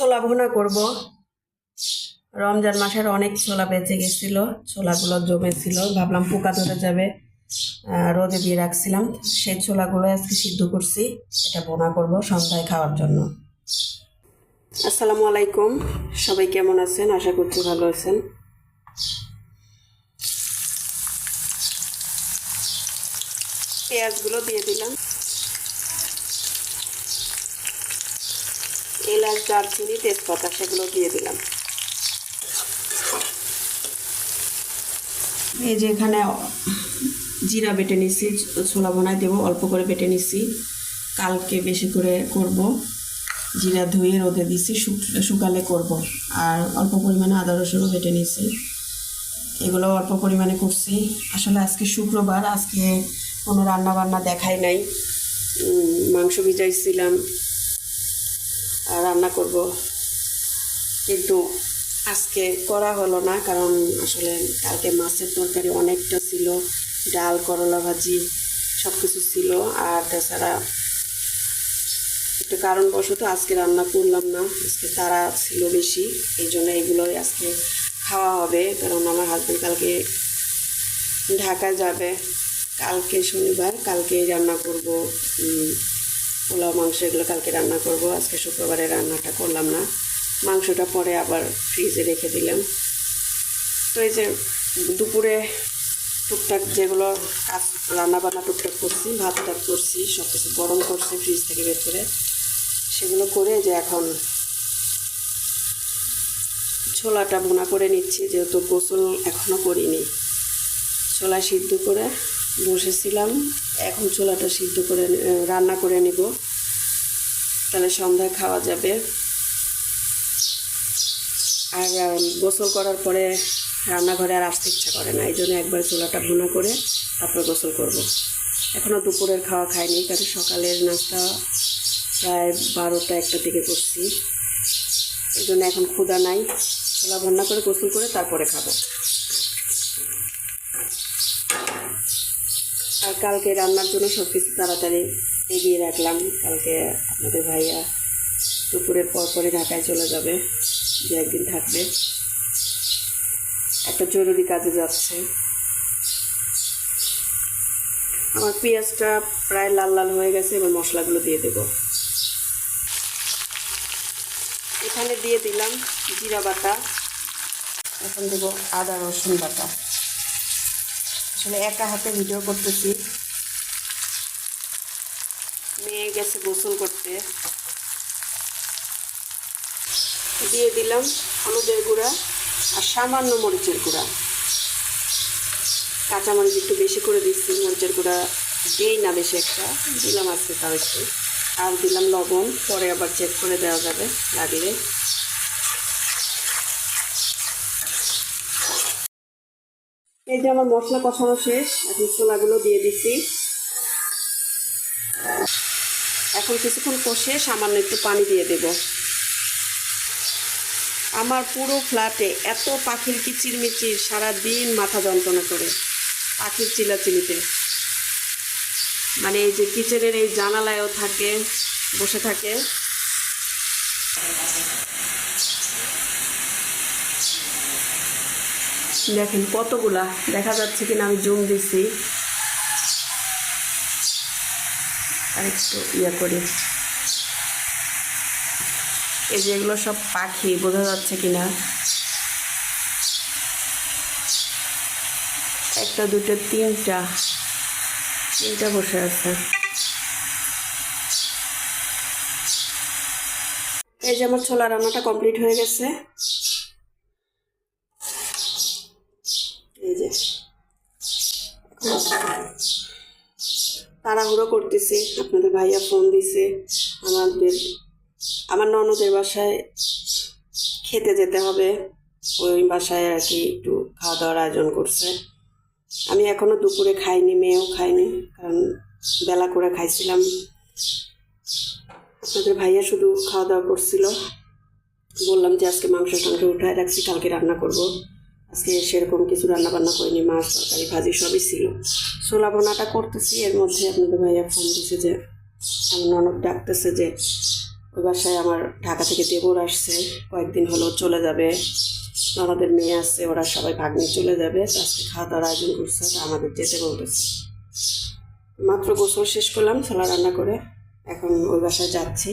ছোলা ভুনা করব। রমজান মাসের অনেক ছোলা বেঁচে গেছিল, ছোলাগুলো জমেছিল। ভাবলাম পোকা ধরে যাবে রোদে দিয়ে রাখছিলাম। সেই ছোলাগুলো আজকে সিদ্ধ করছি, এটা বোনা করব সন্ধ্যায় খাওয়ার জন্য। আসসালামু আলাইকুম, সবাই কেমন আছেন? আশা করছি ভালো আছেন। পেঁয়াজগুলো দিয়ে দিলাম। এলাচ, দারচিনি, তেজপাতা, সেগুলো দিয়ে দিলাম। এই যে এখানে জিরা বেটে নিচ্ছি ছোলা বোনায় দেবো, অল্প করে বেটে নিচ্ছি কালকে বেশি করে করব। জিরা ধুয়ে রোদে শুক- শুকালে করব। আর অল্প পরিমাণে আদা রসুনও বেটে নিচ্ছি এগুলো অল্প পরিমাণে করছি। আসলে আজকে শুক্রবার, আজকে কোনো রান্না বান্না দেখাই নাই। মাংস ভিজাইছিলাম। রান্না করব। কিন্তু আজকে করা হলো না, কারণ আসলে কালকে মাছের তরকারি অনেকটা ছিল। ডাল, করলা ভাজি সব কিছু ছিল। আর তাছাড়া একটু কারণবশত আজকে রান্না করলাম না। আজকে তারা ছিল বেশি, এই জন্য এগুলোই আজকে খাওয়া হবে। কারণ আমার হাজব্যান্ড কালকে ঢাকায় যাবে। কালকে শনিবার কালকে রান্না করব। পোলাও, মাংস এগুলো কালকে রান্না করব। আজকে শুক্রবারে রান্নাটা করলাম না। মাংসটা পরে আবার ফ্রিজে রেখে দিলাম। তো এই যে দুপুরে টুকটাক যেগুলো কাজ রান্না বান্না টুকটাক করছি ভাত টাত করছি সব কিছু গরম করছি ফ্রিজ থেকে বের করে, সেগুলো করে যে এখন ছোলাটা বোনা করে নিচ্ছি, যেহেতু গোসল এখনও করিনি। ছোলা সিদ্ধ করে বসেছিলাম। এখন চোলাটা সিদ্ধ করে রান্না করে নিব। তাহলে সন্ধ্যায় খাওয়া যাবে। আর গোসল করার পরে রান্নাঘরে আর আসতে ইচ্ছা করে না। এই জন্য একবার চোলাটা ভুনা করে তারপর গোসল করব। এখনও দুপুরের খাওয়া খাইনি, কারণ সকালের নাস্তা প্রায় বারোটা একটা দিকে করছি। এই জন্য এখন ক্ষুধা নাই। ছোলা ভন্না করে গোসল করে তারপরে খাব। আর কালকে রান্নার জন্য সব কিছু তাড়াতাড়ি এগিয়ে রাখলাম। কালকে আপনাদের ভাইয়া দুপুরের পর পরে ঢাকায় চলে যাবে দু একদিন থাকবে। একটা জরুরি কাজে যাচ্ছে। আমার পেঁয়াজটা প্রায় লাল লাল হয়ে গেছে, এবার মশলাগুলো দিয়ে দেব। এখানে দিয়ে দিলাম জিরা বাটা, এখন দেবো আদা রসুন বাটা। আসলে একা হাতে ভিডিও করতেছি। মেয়ে গেছে গোসল করতে। দিয়ে দিলাম হলুদের গুঁড়া আর সামান্য মরিচের গুঁড়া। কাঁচা মরিচ একটু বেশি করে দিচ্ছি, মরিচের গুঁড়া দিয়েই না বেশি একটা। দিলাম আজকে তাও একটু। আর দিলাম লবণ, পরে আবার চেক করে দেওয়া যাবে, লাগলে। এই যে আমার মশলা কষানো শেষ, এখন ছোলাগুলো দিয়ে দিচ্ছি। এখন কিছুক্ষণ কষে সামান্য একটু পানি দিয়ে দেব। আমার পুরো ফ্ল্যাটে এত পাখির কিচিরমিচির, সারাদিন মাথা যন্ত্রণা করে পাখির চিলাচিলিতে। মানে এই যে কিচেনের এই জানালায়ও থাকে, বসে থাকে। দেখেন কতগুলা, দেখা যাচ্ছে কিনা আমি জুম দিছি। আর একটু ইয়ে করি। এই যে এগুলো সব পাখি, বোঝা যাচ্ছে কিনা? একটা, দুটো, তিনটা। তিনটা বসে আছে। এই যে আমার ছোলা রান্নাটা কমপ্লিট হয়ে গেছে এই যে তাড়াহুড়ো করতেছি, আপনাদের ভাইয়া ফোন দিছে, আমাদের, আমার ননদের বাসায় খেতে যেতে হবে, ওই বাসায় আর কি একটু খাওয়া দাওয়ার আয়োজন করছে। আমি এখনও দুপুরে খাইনি, মেয়েও খাইনি, কারণ বেলা করে খাইছিলাম। আপনাদের ভাইয়া শুধু খাওয়া দাওয়া করছিল। বললাম যে আজকে মাংস টাংস উঠায় রাখছি, কালকে রান্না করব। আজকে সেরকম কিছু রান্না বান্না করিনি মাছ, তরকারি, ভাজি সবই ছিল। ছোলা বোনাটা করতেছি, এর মধ্যে আপনাদের ভাইয়া ফোন দিছে যে, আমার ননদ ডাকতেছে যে, ওই বাসায় আমার ঢাকা থেকে দেবর আসছে, কয়েকদিন হলো চলে যাবে। আমাদের মেয়ে আসছে ওরা সবাই ভাগ নিয়ে চলে যাবে আজকে খাওয়া দাওয়ার আয়োজন করছে আমাদের যেতে বলতেছে। মাত্র গোসল শেষ করলাম, ছোলা রান্না করে, এখন ওই বাসায় যাচ্ছি।